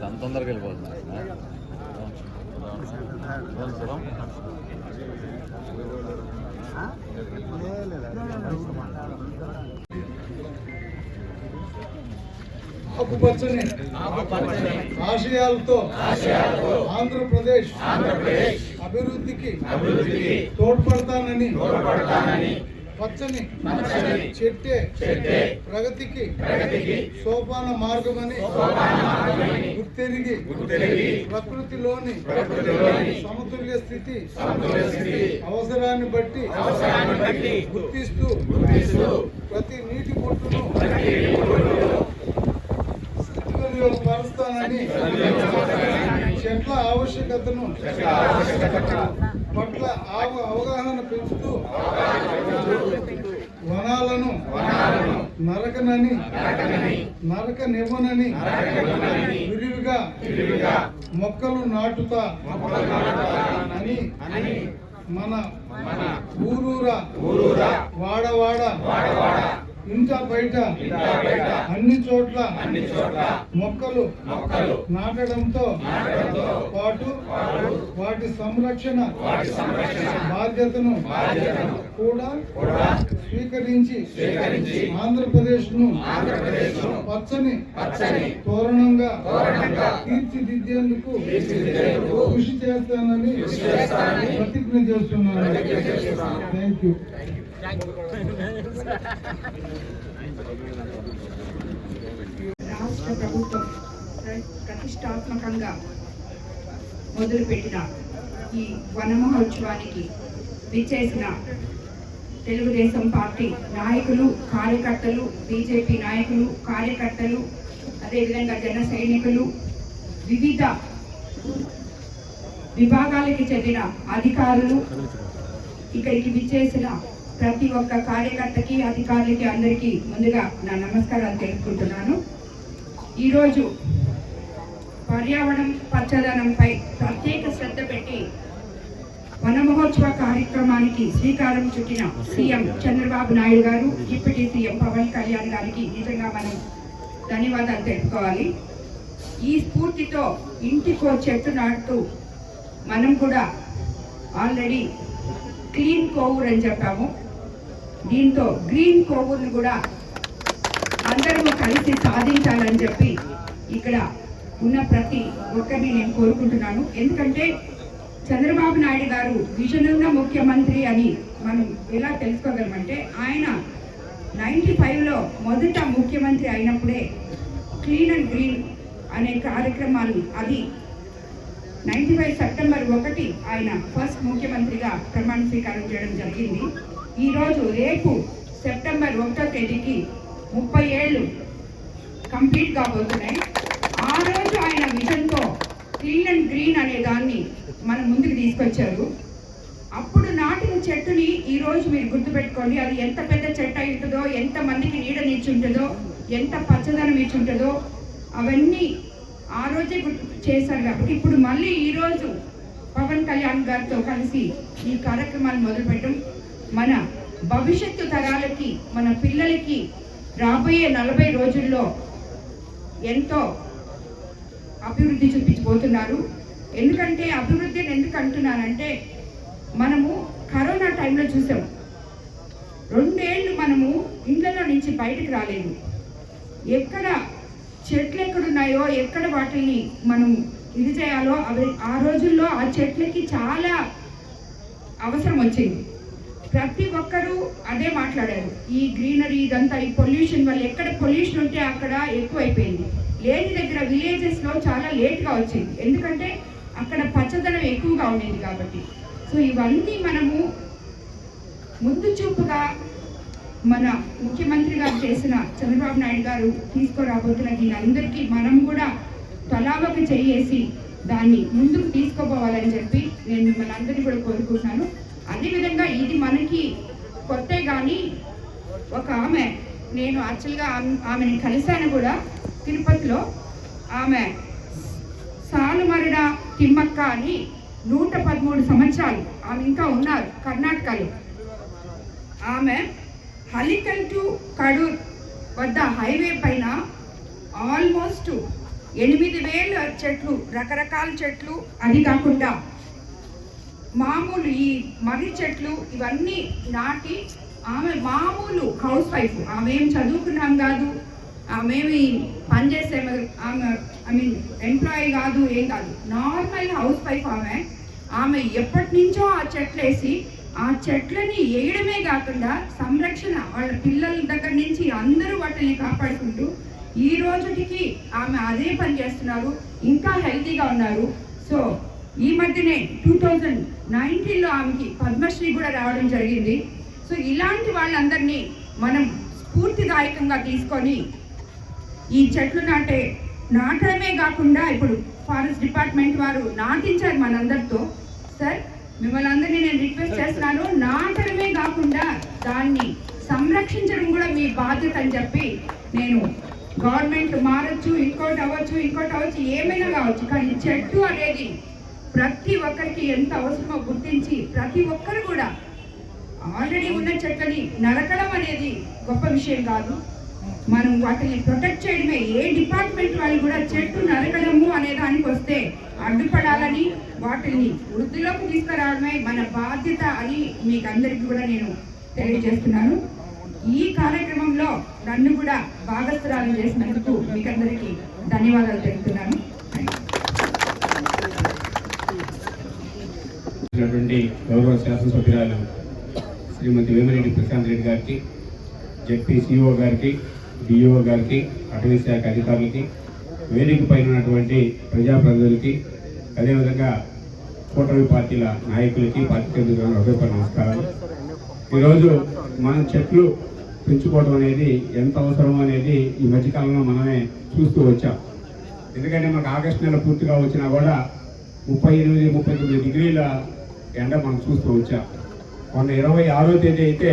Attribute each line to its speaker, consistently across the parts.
Speaker 1: దాని తొందరగా వెళ్ళిపోతుంది.
Speaker 2: ఆకుపచ్చని ఆశయాలతో ఆంధ్రప్రదేశ్ అభివృద్ధికి తోడ్పడతానని పచ్చని చెట్టే ప్రగతికి సోపాన మార్గమని గుర్తెరిగి ప్రకృతిలోని సమతుల్య స్థితి అవసరాన్ని బట్టి గుర్తిస్తూ ప్రతి నీటి బొట్టును పరుస్తానని ఆవశ్యకతను పట్ల ఆవ- అవగాహన పెంచుతూ వనాలను నరకనని నరక నివ్వనని విరివిగా మొక్కలు నాటుతా అని మన ఊరూరా వాడవాడ ఇంట బయట అన్ని చోట్ల మొక్కలు నాటడంతో పాటు వాటి సంరక్షణ బాధ్యతను కూడా స్వీకరించి ఆంధ్రప్రదేశ్ను పచ్చని తోరణంగా తీర్చిదిద్దేందుకు కృషి చేస్తానని ప్రతిజ్ఞ చేస్తున్నాను. థ్యాంక్ యూ
Speaker 3: రాష్ట్ర ప్రభుత్వం ప్రతిష్టాత్మకంగా మొదలుపెట్టిన ఈ వన మహోత్సవానికి విచ్చేసిన తెలుగుదేశం పార్టీ నాయకులు కార్యకర్తలు బీజేపీ నాయకులు కార్యకర్తలు అదేవిధంగా జన సైనికులు వివిధ విభాగాలకి చెందిన అధికారులు ఇక్కడికి విచ్చేసిన ప్రతి ఒక్క కార్యకర్తకి అధికారులకి అందరికీ ముందుగా నా నమస్కారాలు తెలుపుకుంటున్నాను. ఈరోజు పర్యావరణం పచ్చదనంపై ప్రత్యేక శ్రద్ధ పెట్టి వన మహోత్సవ కార్యక్రమానికి శ్రీకారం చుట్టిన సీఎం చంద్రబాబు నాయుడు గారు డిప్యూటీ సీఎం పవన్ కళ్యాణ్ గారికి నిజంగా మనం ధన్యవాదాలు తెలుపుకోవాలి. ఈ స్ఫూర్తితో ఇంటికో చెట్టు నాటుతూ మనం కూడా ఆల్రెడీ క్లీన్ కోవూర్ అని చెప్పాము. దీంతో గ్రీన్ కోవూర్ని కూడా అందరూ కలిసి సాధించాలని చెప్పి ఇక్కడ ఉన్న ప్రతి ఒక్కరిని నేను కోరుకుంటున్నాను. ఎందుకంటే చంద్రబాబు నాయుడు గారు విజన్ ఉన్న ముఖ్యమంత్రి అని మనం ఎలా తెలుసుకోగలమంటే ఆయన నైంటీ ఫైవ్లో మొదట ముఖ్యమంత్రి అయినప్పుడే క్లీన్ అండ్ గ్రీన్ అనే కార్యక్రమాలు అది నైంటీ ఫైవ్ సెప్టెంబర్ ఒకటి ఆయన ఫస్ట్ ముఖ్యమంత్రిగా ప్రమాణ స్వీకారం చేయడం జరిగింది. ఈరోజు రేపు సెప్టెంబర్ ఒకటో తేదీకి ముప్పై ఏళ్ళు కంప్లీట్ కాబోతున్నాయి ఆ రోజు ఆయన విజన్తో క్లీన్ అండ్ గ్రీన్ అనే దాన్ని మనం ముందుకు తీసుకొచ్చారు. అప్పుడు నాటిన చెట్టుని ఈ రోజు మీరు గుర్తుపెట్టుకోండి. అది ఎంత పెద్ద చెట్టు అయి ఉంటుందో ఎంత మందికి నీడనిచ్చి ఉంటుందో ఎంత పచ్చదనం ఇచ్చి ఉంటుందో అవన్నీ ఆ రోజే గుర్తు చేశారు కాబట్టి ఇప్పుడు మళ్ళీ ఈరోజు పవన్ కళ్యాణ్ గారితో కలిసి ఈ కార్యక్రమాన్ని మొదలుపెట్టడం మన భవిష్యత్తు తరాలకి మన పిల్లలకి రాబోయే నలభై రోజుల్లో ఎంతో అభివృద్ధి చూపించబోతున్నారు. ఎందుకంటే అభివృద్ధిని ఎందుకు అంటున్నానంటే మనము కరోనా టైంలో చూసాము రెండేళ్ళు మనము ఇళ్ళలో నుంచి బయటకు రాలేదు. ఎక్కడ చెట్లు ఎక్కడున్నాయో ఎక్కడ వాటిని మనం ఇది చేయాలో అవి ఆ రోజుల్లో ఆ చెట్లకి చాలా అవసరం వచ్చింది. ప్రతి ఒక్కరూ అదే మాట్లాడారు. ఈ గ్రీనరీ ఇదంతా ఈ పొల్యూషన్ వల్ల ఎక్కడ పొల్యూషన్ ఉంటే అక్కడ ఎక్కువైపోయింది. లేని దగ్గర విలేజెస్లో చాలా లేట్గా వచ్చింది. ఎందుకంటే అక్కడ పచ్చదనం ఎక్కువగా ఉండేది కాబట్టి. సో ఇవన్నీ మనము ముందు చూపుగా మన ముఖ్యమంత్రి గారు చేసిన చంద్రబాబు నాయుడు గారు తీసుకురాబోతున్న దీని అందరికీ మనం కూడా తలావక చేయేసి దాన్ని ముందుకు తీసుకుపోవాలని చెప్పి నేను మిమ్మల్ని అందరినీ కూడా కోరుకుంటున్నాను. అదేవిధంగా ఇది మనకి కొత్తే కానీ ఒక ఆమె నేను యాక్చువల్గా ఆమె- ఆమెని కలిశాను కూడా తిరుపతిలో. ఆమె సాలుమరడ తిమ్మక్క అని నూట పదమూడు సంవత్సరాలు ఆమె ఇంకా ఉన్నారు కర్ణాటకలో. ఆమె హలికల్ టు కడూర్ వద్ద హైవే పైన ఆల్మోస్ట్ ఎనిమిది వేల చెట్లు రకరకాల చెట్లు అది కాకుండా మామూలు ఈ మర్రి చెట్లు ఇవన్నీ నాటి ఆమె మామూలు హౌస్ వైఫ్. ఆమె ఏం చదువుకున్నాం కాదు. ఆమె పనిచేసే ఆమె ఐ మీన్ ఎంప్లాయీ కాదు ఏం కాదు. నార్మల్ హౌస్ వైఫ్ ఆమె. ఆమె ఎప్పటి నుంచో ఆ చెట్లేసి ఆ చెట్లని వేయడమే కాకుండా సంరక్షణ వాళ్ళ పిల్లల దగ్గర నుంచి అందరూ వాటిని కాపాడుకుంటూ ఈ రోజుకి ఆమె అదే పని చేస్తున్నారు. ఇంకా హెల్తీగా ఉన్నారు. సో ఈ మధ్యనే టూ థౌజండ్ నైన్టీన్లో ఆమెకి పద్మశ్రీ కూడా రావడం జరిగింది. సో ఇలాంటి వాళ్ళందరినీ మనం స్ఫూర్తిదాయకంగా తీసుకొని ఈ చెట్లు నాటే నాటడమే కాకుండా ఇప్పుడు ఫారెస్ట్ డిపార్ట్మెంట్ వారు నాటించారు మనందరితో. సార్ మిమ్మల్ని అందరినీ నేను రిక్వెస్ట్ చేస్తున్నాను నాటడమే కాకుండా దాన్ని సంరక్షించడం కూడా మీ బాధ్యత అని చెప్పి నేను గవర్నమెంట్ మారచ్చు ఇంకోటి అవ్వచ్చు ఇంకోటి అవ్వచ్చు ఏమైనా కావచ్చు కానీ చెట్టు అనేది ప్రతి ఒక్కరికి ఎంత అవసరమో గుర్తించి ప్రతి ఒక్కరు కూడా ఆల్రెడీ ఉన్న చెట్లని నరకడం అనేది గొప్ప విషయం కాదు. మనం వాటిని ప్రొటెక్ట్ చేయడమే. ఏ డిపార్ట్మెంట్ వాళ్ళు కూడా చెట్టు నరకడము అనే దానికి వస్తే అడ్డుపడాలని వాటిని వృద్ధిలోకి తీసుకురావడమే మన బాధ్యత అని మీకు అందరికీ కూడా నేను తెలియజేస్తున్నాను. ఈ కార్యక్రమంలో నన్ను కూడా భాగస్థురాలు చేసినందుకు మీకు అందరికీ ధన్యవాదాలు తెలుపుతున్నాను.
Speaker 1: ఉన్నటువంటి గౌరవ శాసనసభ్యురాలు శ్రీమతి వేమిరెడ్డి ప్రశాంత్ రెడ్డి గారికి జెడ్పీ సిఇఓ గారికి డిఇఓ గారికి అటవీ శాఖ అధికారులకి వేదిక పైన ఉన్నటువంటి ప్రజాప్రతినిధులకి అదేవిధంగా కూటమి పార్టీల నాయకులకి పార్టీ హృదయపూర్వక నమస్కారాలు. ఈరోజు మనం చెట్లు పెంచుకోవడం అనేది ఎంత అవసరం అనేది ఈ మధ్యకాలంలో మనమే చూస్తూ వచ్చాం. ఎందుకంటే మనకు ఆగస్టు నెల పూర్తిగా వచ్చినా కూడా ముప్పై ఎనిమిది ముప్పై తొమ్మిది డిగ్రీల ఎండ మనం చూస్తూ వచ్చాం. మొన్న ఇరవై ఆరో తేదీ అయితే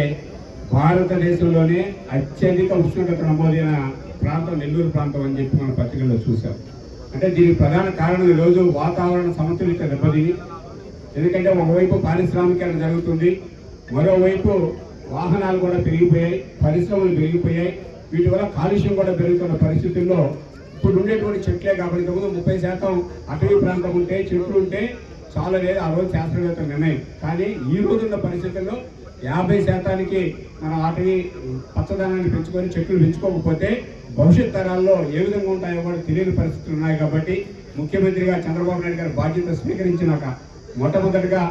Speaker 1: భారతదేశంలోనే అత్యధిక ఉష్ణోగ్రత నమోదైన ప్రాంతం నెల్లూరు ప్రాంతం అని చెప్పి మన పత్రికల్లో చూసాం అంటే దీనికి ప్రధాన కారణం ఈరోజు వాతావరణ సమతుల్యత దెబ్బతిని. ఎందుకంటే ఒకవైపు పారిశ్రామికరణ జరుగుతుంది మరోవైపు వాహనాలు కూడా పెరిగిపోయాయి పరిశ్రమలు పెరిగిపోయాయి. వీటి వల్ల కాలుష్యం కూడా పెరుగుతున్న పరిస్థితుల్లో ఇప్పుడు ఉండేటువంటి చెట్లే కాబట్టి ఇంతకుముందు ముప్పై శాతం అటవీ ప్రాంతం ఉంటే చెట్లు ఉంటే చాలా లేదు ఆ రోజు శాస్త్రవేత్త నిర్ణయం. కానీ ఈ రోజున్న పరిస్థితుల్లో యాభై శాతానికి మన వాటిని పచ్చదనాన్ని పెంచుకొని చెట్లు పెంచుకోకపోతే భవిష్యత్ తరాల్లో ఏ విధంగా ఉంటాయో కూడా తెలియని పరిస్థితులు ఉన్నాయి కాబట్టి ముఖ్యమంత్రిగా చంద్రబాబు నాయుడు గారు బాధ్యత స్వీకరించినాక మొట్టమొదటిగా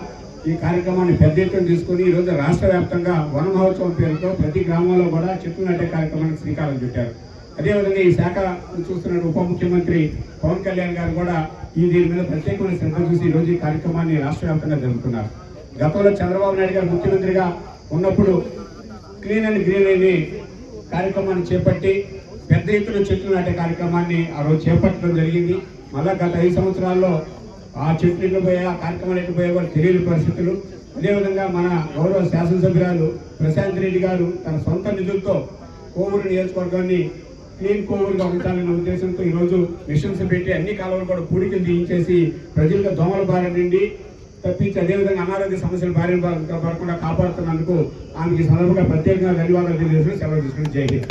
Speaker 1: ఈ కార్యక్రమాన్ని పెద్ద ఎత్తున తీసుకుని ఈ రోజు రాష్ట్ర వ్యాప్తంగా వన మహోత్సవం పేరుతో ప్రతి గ్రామంలో కూడా చెట్లు నాటే కార్యక్రమానికి శ్రీకారం చుట్టారు. అదేవిధంగా ఈ శాఖ చూస్తున్న ఉప ముఖ్యమంత్రి పవన్ కళ్యాణ్ గారు కూడా ఈ దీని మీద ప్రత్యేకమైన శ్రద్ధ చూసి ఈ రోజు ఈ కార్యక్రమాన్ని రాష్ట్ర వ్యాప్తంగా జరుపుతున్నారు గతంలో చంద్రబాబు నాయుడు గారు ముఖ్యమంత్రిగా ఉన్నప్పుడు క్లీన్ అండ్ గ్రీన్ అనే కార్యక్రమాన్ని చేపట్టి పెద్ద ఎత్తున చెట్లు నాటే కార్యక్రమాన్ని ఆ రోజు చేపట్టడం జరిగింది. మళ్ళా గత ఐదు సంవత్సరాల్లో ఆ చెట్లు ఎట్లు పోయా ఆ కార్యక్రమాలు ఎట్లు పోయా కూడా తెలియని పరిస్థితులు. అదేవిధంగా మన గౌరవ శాసనసభ్యురాలు ప్రశాంత్ రెడ్డి గారు తన సొంత నిధులతో కోవూరు నియోజకవర్గాన్ని క్లీన్ కోవూరుగా ఉంచాలనే ఉద్దేశంతో ఈరోజు మిషన్స్ పెట్టి అన్ని కాలువలు కూడా పూడికలు తీయించేసి ప్రజలకు దోమల బారి నుండి తప్పించి అదేవిధంగా అనారోగ్య సమస్యలు బారిన పడకుండా కాపాడుతున్నందుకు ఆమెకి సందర్భంగా ప్రత్యేకంగా ధన్యవాదాలు తెలియజేసుకుని సెలవు తీసుకుని జై హింద్.